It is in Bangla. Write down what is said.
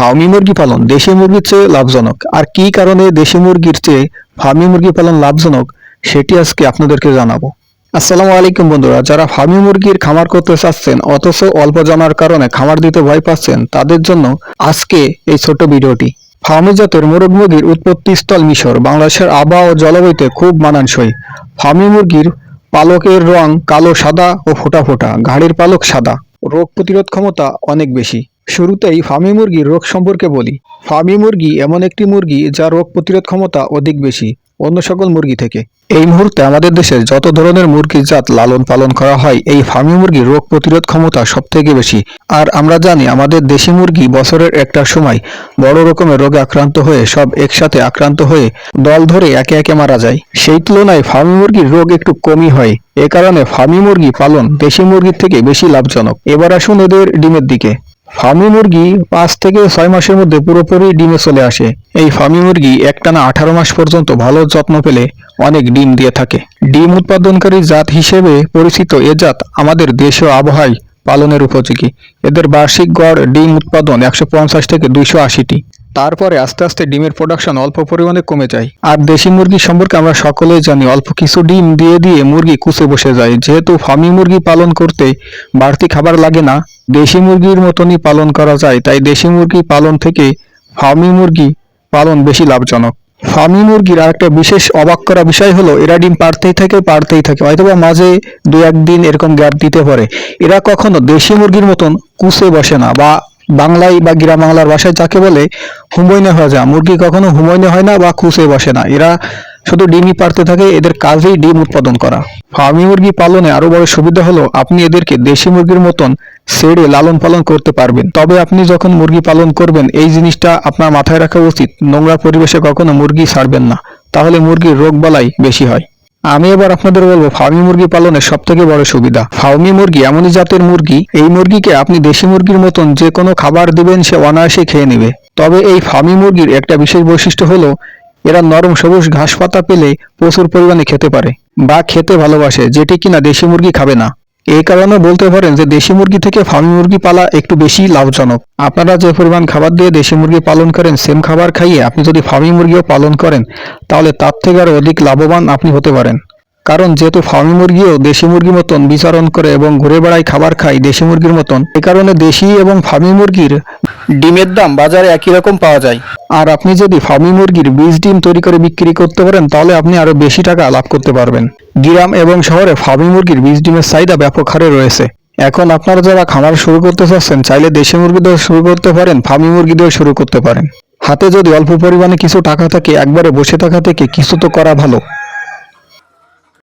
ফার্মি মুরগি পালন দেশি মুরগির চেয়ে লাভজনক। আর কি কারণে দেশি মুরগির চেয়ে ফার্মি মুরগি পালন লাভজনক, সেটি আজকে আপনাদেরকে জানাব। আসসালামু আলাইকুম বন্ধুরা, যারা ফার্মি মুরগির খামার করতে চাচ্ছেন, অথচ অল্প জানার কারণে খামার দিতে ভয় পাচ্ছেন, তাদের জন্য আজকে এই ছোট ভিডিওটি। ফার্মি জাতের মোরগ মুরগির উৎপত্তি স্থল মিশর, বাংলাদেশের আবহাওয়া ও জলবায়ুতে খুব মানানসই। ফার্মি মুরগির পালকের রং কালো সাদা ও ফোটা ফোটা, ঘাড়ির পালক সাদা। রোগ প্রতিরোধ ক্ষমতা অনেক বেশি। শুরুতেই ফার্মি মুরগির রোগ সম্পর্কে বলি। ফার্মি মুরগি এমন একটি মুরগি যার রোগ প্রতিরোধ ক্ষমতা অধিক বেশি অন্য সকল মুরগি থেকে। এই মুহূর্তে আমাদের দেশে যত ধরনের মুরগির জাত লালন পালন করা হয়, এই ফার্মি মুরগির রোগ প্রতিরোধ ক্ষমতা সব থেকে বেশি। আর আমরা জানি আমাদের দেশি মুরগি বছরের একটা সময় বড় রকমের রোগে আক্রান্ত হয়ে সব একসাথে আক্রান্ত হয়ে দল ধরে একে একে মারা যায়। সেই তুলনায় ফার্মি মুরগির রোগ একটু কমই হয়। এ কারণে ফার্মি মুরগি পালন দেশি মুরগির থেকে বেশি লাভজনক। এবার আসুন এদের ডিমের দিকে। ফার্মি মুরগি পাঁচ থেকে ছয় মাসের মধ্যে পুরোপুরি ডিমে চলে আসে। এই ফার্মি মুরগি একটানা আঠারো মাস পর্যন্ত ভালো যত্ন পেলে অনেক ডিম দিয়ে থাকে। ডিম উৎপাদনকারী জাত হিসেবে পরিচিত এ জাত আমাদের দেশীয় আবহাওয়ায় পালনের উপযোগী। এদের বার্ষিক গড় ডিম উৎপাদন একশো পঞ্চাশ থেকে দুইশো আশিটি। তারপরে আস্তে আস্তে ডিমের প্রোডাকশন অল্প পরিমাণে কমে যায়। আর দেশি মুরগি সম্পর্কে আমরা সকলেই জানি, অল্প কিছু ডিম দিয়ে দিয়ে মুরগি কুচে বসে যায়। যেহেতু ফার্মি মুরগি পালন করতে বাড়তি খাবার লাগে না, দেশি মুরগির মতনই পালন করা যায়। তাই দেশি মুরগি পালন থেকে ফার্মি মুরগি পালন বেশি লাভজনক। ফার্মি মুরগির আরেকটা বিশেষ অবাক করা বিষয় হলো, এরা ডিম পারতেই থাকে পারতেই থাকে। হয়তোবা মাঝে দু একদিন এরকম গ্যাপ দিতে পারে। এরা কখনো দেশি মুরগির মতন কুচে বসে না বা বাংলায় বা গ্রাম বাংলার ভাষায় যাকে বলে হুমইনে হয়ে যায় মুরগি কখনো হুমৈনে হয় না বা কুচে বসে না। এরা শুধু ডিমই পারতে থাকে, এদের কাজেই ডিম উৎপাদন করা। ফার্মি মুরগি পালনে আরও বড় সুবিধা হলো, আপনি এদেরকে দেশি মুরগির মতন ছেড়ে লালন পালন করতে পারবেন। তবে আপনি যখন মুরগি পালন করবেন, এই জিনিসটা আপনার মাথায় রাখা উচিত। নোংরা পরিবেশে কখনো মুরগি ছাড়বেন না। তাহলে মুরগির রোগ বালাই বেশি হয়। আমি এবার আপনাদের বলব ফার্মি মুরগি পালনের সব থেকে বড় সুবিধা। ফার্মি মুরগি এমনই জাতের মুরগি, এই মুরগিকে আপনি দেশি মুরগির মতন যে কোনো খাবার দিবেন, সে অনায়াসে খেয়ে নেবে। তবে এই ফার্মি মুরগির একটা বিশেষ বৈশিষ্ট্য হলো, এরা নরম সবুজ ঘাস পাতা পেলে প্রচুর পরিমাণে খেতে পারে বা খেতে ভালোবাসে, যেটি কিনা দেশি মুরগি খাবে না। এই কারণে বলতে পারেন যে দেশি মুরগি থেকে ফার্মি মুরগি পালা একটু বেশি লাভজনক। আপনারা যে পরিমাণ খাবার দিয়ে দেশি মুরগি পালন করেন, সেম খাবার খাইয়ে আপনি যদি ফার্মি মুরগিও পালন করেন, তাহলে তার থেকে আরও অধিক লাভবান আপনি হতে পারেন। কারণ যেহেতু ফার্মি মুরগিও দেশি মুরগির মতন বিচারণ করে এবং ঘুরে বেড়ায় খাবার খায় দেশি মুরগির মতন, এ কারণে দেশি এবং ফার্মি মুরগির ডিমের দাম বাজারে একই রকম পাওয়া যায়। আর আপনি যদি ফার্মি মুরগির বীজ ডিম তৈরি করে বিক্রি করতে পারেন, তাহলে আপনি আরও বেশি টাকা লাভ করতে পারবেন। গ্রাম এবং শহরে ফার্মি মুরগির বীজ ডিমের চাহিদা ব্যাপক হারে রয়েছে। এখন আপনারা যারা খামার শুরু করতে চাচ্ছেন, চাইলে দেশি মুরগি দিয়েও শুরু করতে পারেন, ফার্মি মুরগি দিয়েও শুরু করতে পারেন। হাতে যদি অল্প পরিমাণে কিছু টাকা থাকে, একবারে বসে থাকা থেকে কিছু তো করা ভালো।